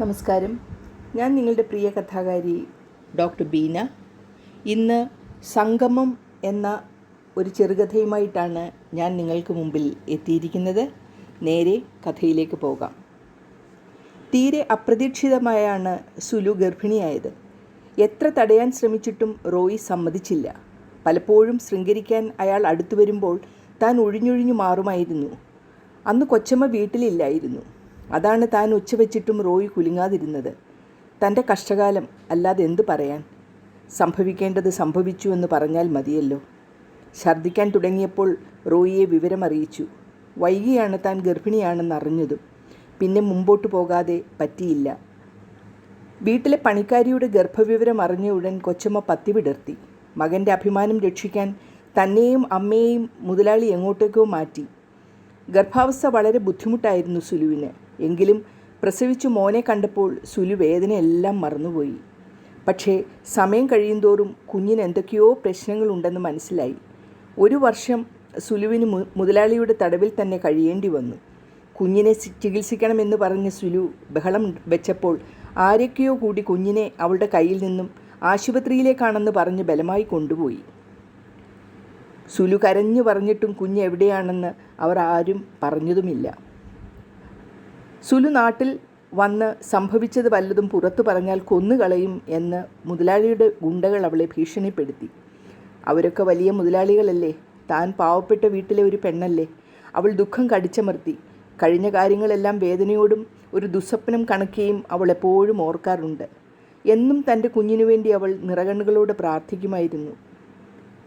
നമസ്കാരം. ഞാൻ നിങ്ങളുടെ പ്രിയ കഥാകാരി ഡോക്ടർ ബീന. ഇന്ന് സംഗമം എന്ന ഒരു ചെറുകഥയുമായിട്ടാണ് ഞാൻ നിങ്ങൾക്ക് മുമ്പിൽ എത്തിയിരിക്കുന്നത്. നേരെ കഥയിലേക്ക് പോകാം. തീരെ അപ്രതീക്ഷിതമായാണ് സുലു ഗർഭിണിയായത്. എത്ര തടയാൻ ശ്രമിച്ചിട്ടും റോയി സമ്മതിച്ചില്ല. പലപ്പോഴും ശൃംഗരിക്കാൻ അയാൾ അടുത്തു വരുമ്പോൾ താൻ ഒഴിഞ്ഞൊഴിഞ്ഞു മാറുമായിരുന്നു. അന്ന് കൊച്ചമ്മ വീട്ടിലില്ലായിരുന്നു. അതാണ് താൻ ഉച്ചവെച്ചിട്ടും റോയി കുലുങ്ങാതിരുന്നത്. തന്റെ കഷ്ടകാലം അല്ലാതെ എന്ത് പറയാൻ? സംഭവിക്കേണ്ടത് സംഭവിച്ചു എന്ന് പറഞ്ഞാൽ മതിയല്ലോ. ഛർദ്ദിക്കാൻ തുടങ്ങിയപ്പോൾ റോയിയെ വിവരമറിയിച്ചു. വൈകിയാണ് താൻ ഗർഭിണിയാണെന്ന് അറിഞ്ഞതും പിന്നെ മുമ്പോട്ട് പോകാതെ പറ്റിയില്ല. വീട്ടിലെ പണിക്കാരിയുടെ ഗർഭവിവരം അറിഞ്ഞ ഉടൻ കൊച്ചമ്മ പത്തി വിടർത്തി. മകന്റെ അഭിമാനം രക്ഷിക്കാൻ തന്നെയും അമ്മയെയും മുതലാളി എങ്ങോട്ടേക്കോ മാറ്റി. ഗർഭാവസ്ഥ വളരെ ബുദ്ധിമുട്ടായിരുന്നു സുലുവിന്. എങ്കിലും പ്രസവിച്ചു മോനെ കണ്ടപ്പോൾ സുലു വേദനയെല്ലാം മറന്നുപോയി. പക്ഷേ സമയം കഴിയുന്തോറും കുഞ്ഞിന് എന്തൊക്കെയോ പ്രശ്നങ്ങളുണ്ടെന്ന് മനസ്സിലായി. ഒരു വർഷം സുലുവിന് മുതലാളിയുടെ തടവിൽ തന്നെ കഴിയേണ്ടി വന്നു. കുഞ്ഞിനെ ചികിത്സിക്കണമെന്ന് പറഞ്ഞ് സുലു ബഹളം വെച്ചപ്പോൾ ആരൊക്കെയോ കൂടി കുഞ്ഞിനെ അവളുടെ കയ്യിൽ നിന്നും ആശുപത്രിയിലേക്കാണെന്ന് പറഞ്ഞ് ബലമായി കൊണ്ടുപോയി. സുലു കരഞ്ഞു പറഞ്ഞിട്ടും കുഞ്ഞ് എവിടെയാണെന്ന് അവർ ആരും പറഞ്ഞതുമില്ല. സുലു നാട്ടിൽ വന്ന് സംഭവിച്ചത് വല്ലതും പുറത്തു പറഞ്ഞാൽ കൊന്നുകളയും എന്ന് മുതലാളിയുടെ ഗുണ്ടകൾ അവളെ ഭീഷണിപ്പെടുത്തി. അവരൊക്കെ വലിയ മുതലാളികളല്ലേ? താൻ പാവപ്പെട്ട വീട്ടിലെ ഒരു പെണ്ണല്ലേ? അവൾ ദുഃഖം കടിച്ചമർത്തി. കഴിഞ്ഞ കാര്യങ്ങളെല്ലാം വേദനയോടും ഒരു ദുസ്വപ്നം കണക്കെയും അവൾ എപ്പോഴും ഓർക്കാറുണ്ട്. എന്നും തന്റെ കുഞ്ഞിനു വേണ്ടി അവൾ നിറകണ്ണുകളോട് പ്രാർത്ഥിക്കുമായിരുന്നു.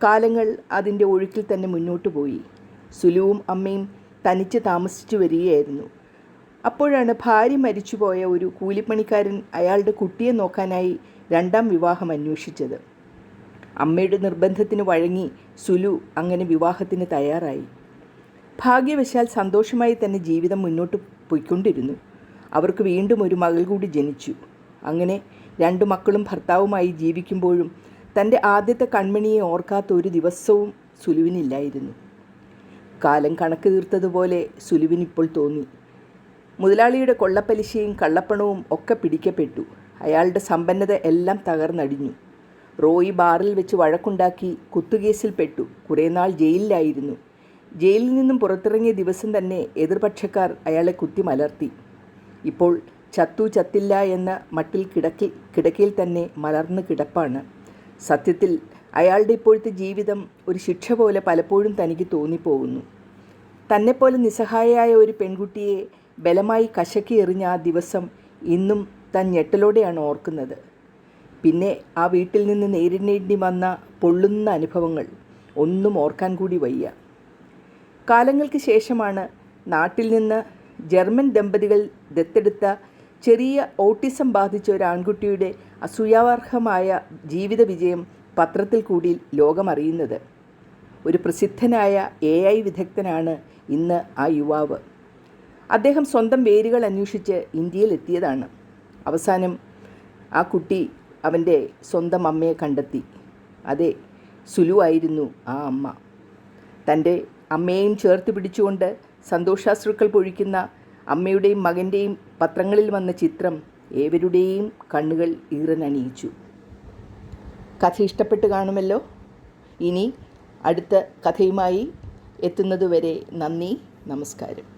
കാലങ്ങൾ അതിന്റെ ഒഴുക്കിൽ തന്നെ മുന്നോട്ടു പോയി സുലുവും അമ്മയും തനിച്ച് താമസിച്ചു വരികയായിരുന്നു. അപ്പോഴാണ് ഭാര്യ മരിച്ചുപോയ ഒരു കൂലിപ്പണിക്കാരൻ അയാളുടെ കുട്ടിയെ നോക്കാനായി രണ്ടാം വിവാഹം അന്വേഷിച്ചത്. അമ്മയുടെ നിർബന്ധത്തിന് വഴങ്ങി സുലു അങ്ങനെ വിവാഹത്തിന് തയ്യാറായി. ഭാഗ്യവശാൽ സന്തോഷമായി തന്നെ ജീവിതം മുന്നോട്ട് പോയിക്കൊണ്ടിരുന്നു. അവർക്ക് വീണ്ടും ഒരു മകൾ കൂടി ജനിച്ചു. അങ്ങനെ രണ്ടു മക്കളും ഭർത്താവുമായി ജീവിക്കുമ്പോഴും തന്റെ ആദ്യത്തെ കൺമണിയെ ഓർക്കാത്ത ഒരു ദിവസവും സുലുവിനില്ലായിരുന്നു. കാലം കണക്ക് തീർത്തതുപോലെ സുലുവിനിപ്പോൾ തോന്നി. മുതലാളിയുടെ കൊള്ളപ്പലിശയും കള്ളപ്പണവും ഒക്കെ പിടിക്കപ്പെട്ടു. അയാളുടെ സമ്പന്നത എല്ലാം തകർന്നടിഞ്ഞു. റോയി ബാറിൽ വെച്ച് വഴക്കുണ്ടാക്കി കുത്തുകേസിൽപ്പെട്ടു കുറേ നാൾ ജയിലിലായിരുന്നു. ജയിലിൽ നിന്നും പുറത്തിറങ്ങിയ ദിവസം തന്നെ എതിർപക്ഷക്കാർ അയാളെ കുത്തി മലർത്തി. ഇപ്പോൾ ചത്തു ചത്തില്ല എന്ന മട്ടിൽ കിടക്കി കിടക്കയിൽ തന്നെ മലർന്ന് കിടപ്പാണ്. സത്യത്തിൽ അയാളുടെ ഇപ്പോഴത്തെ ജീവിതം ഒരു ശിക്ഷ പോലെ പലപ്പോഴും തനിക്ക് തോന്നിപ്പോകുന്നു. തന്നെപ്പോലെ നിസ്സഹായയായ ഒരു പെൺകുട്ടിയെ ബലമായി കശക്കി എറിഞ്ഞ ആ ദിവസം ഇന്നും താൻ ഞെട്ടലോടെയാണ് ഓർക്കുന്നത്. പിന്നെ ആ വീട്ടിൽ നിന്ന് നേരിടേണ്ടി വന്ന പൊള്ളുന്ന അനുഭവങ്ങൾ ഒന്നും ഓർക്കാൻ കൂടി വയ്യ. കാലങ്ങൾക്ക് ശേഷമാണ് നാട്ടിൽ നിന്ന് ജർമ്മൻ ദമ്പതികൾ ദത്തെടുത്ത ചെറിയ ഓട്ടിസം ബാധിച്ച ഒരു ആൺകുട്ടിയുടെ അസൂയാവർഹമായ ജീവിത വിജയം പത്രത്തിൽ കൂടി ലോകമറിയുന്നത്. ഒരു പ്രസിദ്ധനായ എ ഐ വിദഗ്ധനാണ് ഇന്ന് ആ യുവാവ്. അദ്ദേഹം സ്വന്തം വേരുകൾ അന്വേഷിച്ച് ഇന്ത്യയിലെത്തിയതാണ്. അവസാനം ആ കുട്ടി അവന്റെ സ്വന്തം അമ്മയെ കണ്ടെത്തി. അതെ സുലു ആയിരുന്നു ആ അമ്മ. തന്റെ അമ്മയെയും ചേർത്ത് പിടിച്ചുകൊണ്ട് സന്തോഷാശ്രുക്കൾ പൊഴിക്കുന്ന അമ്മയുടെയും മകന്റെയും പത്രങ്ങളിൽ വന്ന ചിത്രം ഏവരുടെയും കണ്ണുകൾ ഈറനണിയിച്ചു കഥ ഇഷ്ടപ്പെട്ട് കാണുമല്ലോ? ഇനി അടുത്ത കഥയുമായി എത്തുന്നതുവരെ നന്ദി നമസ്കാരം.